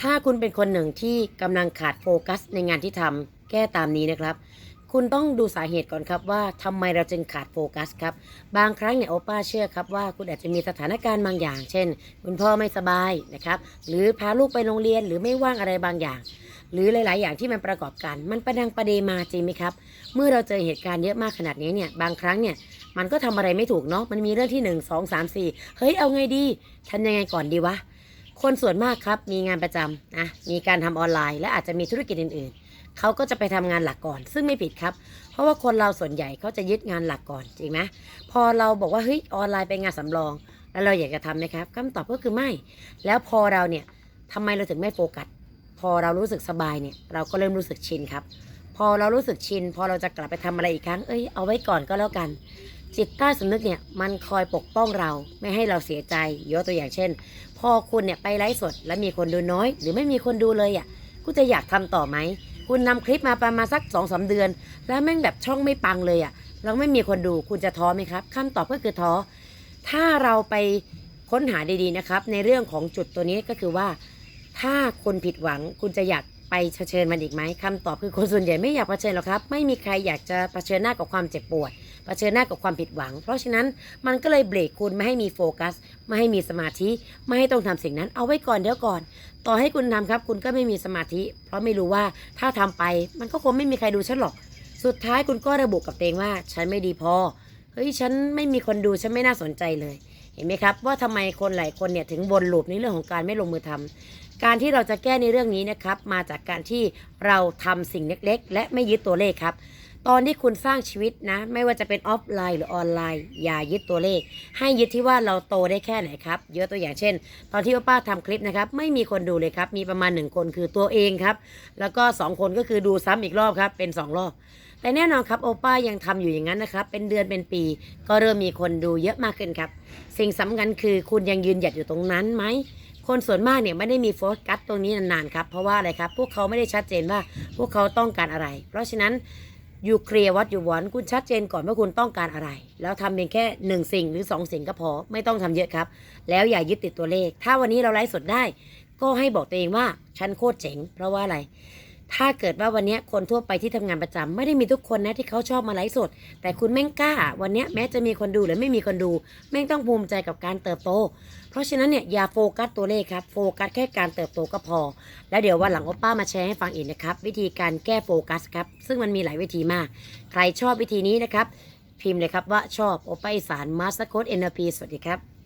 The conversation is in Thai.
ถ้าคุณเป็นคนหนึ่งที่กำลังขาดโฟกัสในงานที่ทำแก้ตามนี้นะครับ คุณต้องดูสาเหตุก่อนครับว่าทำไมเราจึงขาดโฟกัสครับ บางครั้งเนี่ยโอป้าเชื่อครับว่าคุณอาจจะมีสถานการณ์บางอย่าง เช่น คุณพ่อไม่สบายนะครับ หรือพาลูกไปโรงเรียนหรือไม่ว่างอะไรบางอย่าง หรือหลาย ๆ อย่างที่มันประกอบกัน มันประดังประเดมาจริงไหมครับ เมื่อเราเจอเหตุการณ์เยอะมากขนาดนี้เนี่ยบางครั้งเนี่ยมันก็ทำอะไรไม่ถูกเนาะมันมีเรื่องที่หนึ่งสองสามสี่เฮ้ยเอาไงดีทำยังไงก่อนดีวะ คนส่วนมากครับมีงานประจำนะมีการทำออนไลน์ และอาจจะมีธุรกิจอื่น ๆ เขาก็จะไปทำงานหลักก่อน ซึ่งไม่ผิดครับ เพราะว่าคนเราส่วนใหญ่เขาจะยึดงานหลักก่อนจริงไหมพอเราบอกว่าเฮ้ยออนไลน์เป็นงานสำรอง แล้วเราอยากจะทำไหมครับคำตอบก็คือไม่ แล้วพอเราเนี่ยทำไมเราถึงไม่โฟกัสพอเรารู้สึกสบายเนี่ยเราก็เริ่มรู้สึกชินครับ พอเรารู้สึกชิน พอเราจะกลับไปทำอะไรอีกครั้งเอ้ยเอาไว้ก่อนก็แล้วกัน จิตใต้สำนึกเนี่ยมันคอยปกป้องเราไม่ให้เราเสียใจยกตัวอย่างเช่น พอคุณเนี่ยไปไลฟ์สดแล้วมีคนดูน้อย หรือไม่มีคนดูเลยอะคุณจะอยากทำต่อไหมคุณนำคลิปมาประมาณสักสองสาเดือน แล้วแม่งแบบช่องไม่ปังเลยอะแล้วไม่มีคนดูคุณจะท้อไหมครับคำตอบก็คือท้อถ้าเราไปค้นหาดีๆนะครับ ในเรื่องของจุดตัวนี้ก็คือว่า ถ้าคุณผิดหวังคุณจะอยากไปเผชิญมันอีกไหมคำตอบคือคนส่วนใหญ่ไม่อยากเผชิญหรอกครับ ไม่มีใครอยากจะเผชิญหน้ากับความเจ็บปวด เผชิญหน้ากับความผิดหวัง เพราะฉะนั้นมันก็เลยเบรกคุณไม่ให้มีโฟกัส ไม่ให้มีสมาธิ ไม่ให้ต้องทำสิ่งนั้น เอาไว้ก่อนเดี๋ยวก่อน ต่อให้คุณทำครับ คุณก็ไม่มีสมาธิ เพราะไม่รู้ว่าถ้าทำไป มันก็คงไม่มีใครดูฉันหรอก สุดท้ายคุณก็ระบุกับตัวเองว่า ฉันไม่ดีพอ เฮ้ยฉันไม่มีคนดูฉันไม่น่าสนใจเลย เห็นไหมครับ ว่าทำไมคนหลายคนเนี่ยถึงวนลูปในเรื่องของการไม่ลงมือทำการที่เราจะแก้ในเรื่องนี้นะครับ มาจากการที่เราทำสิ่งเล็ก ๆ และไม่ยึดตัวเลขครับ ตอนที่คุณสร้างชีวิตนะ ไม่ว่าจะเป็นออฟไลน์หรือออนไลน์ อย่ายึดตัวเลข ให้ยึดที่ว่าเราโตได้แค่ไหนครับเยกตัวอย่างเช่น ตอนที่ป้าทำคลิปนะครับ ไม่มีคนดูเลยครับ มีประมาณหนึ่งคนคือตัวเองครับ แล้วก็สองคนก็คือดูซ้ำอีกรอบครับ เป็นสองรอบแต่แน่นอนครับโอป้ายังทำอยู่อย่างนั้นนะครับ เป็นเดือนเป็นปี ก็เริ่มมีคนดูเยอะมากขึ้นครับ สิ่งสำคัญคือคุณยังยืนหยัดอยู่ตรงนั้นไหมคนส่วนมากเนี่ยไม่ได้มีโฟกัสตรงนี้นานๆครับเพราะว่าอะไรครับ พวกเขาไม่ได้ชัดเจนว่าพวกเขาต้องการอะไร เพราะฉะนั้น ยูเคลียร์วัดอยู่วอนคุณชัดเจนก่อนว่าคุณต้องการอะไร แล้วทำเพียงแค่หนึ่งสิ่งหรือสองสิ่งก็พอไม่ต้องทำเยอะครับ แล้วอย่ายึดติดตัวเลข ถ้าวันนี้เราไลฟ์สดได้ ก็ให้บอกตัวเองว่าฉันโคตรเจ๋ง เพราะว่าอะไร ถ้าเกิดว่าวันนี้คนทั่วไปที่ทำงานประจำไม่ได้มีทุกคนนะที่เขาชอบมาไลฟ์สด แต่คุณแม่งกล้า วันนี้แม้จะมีคนดูหรือไม่มีคนดู แม่งต้องภูมิใจกับการเติบโต เพราะฉะนั้นเนี่ยอย่าโฟกัสตัวเลขครับ โฟกัสแค่การเติบโตก็พอ แล้วเดี๋ยววันหลังโอป้ามาแชร์ให้ฟังอีกนะครับ วิธีการแก้โฟกัสครับ ซึ่งมันมีหลายวิธีมาก ใครชอบวิธีนี้นะครับ พิมพ์เลยครับว่าชอบโอป้าอีสานมาสเตอร์โค้ดเอ็นพีสวัสดีครับ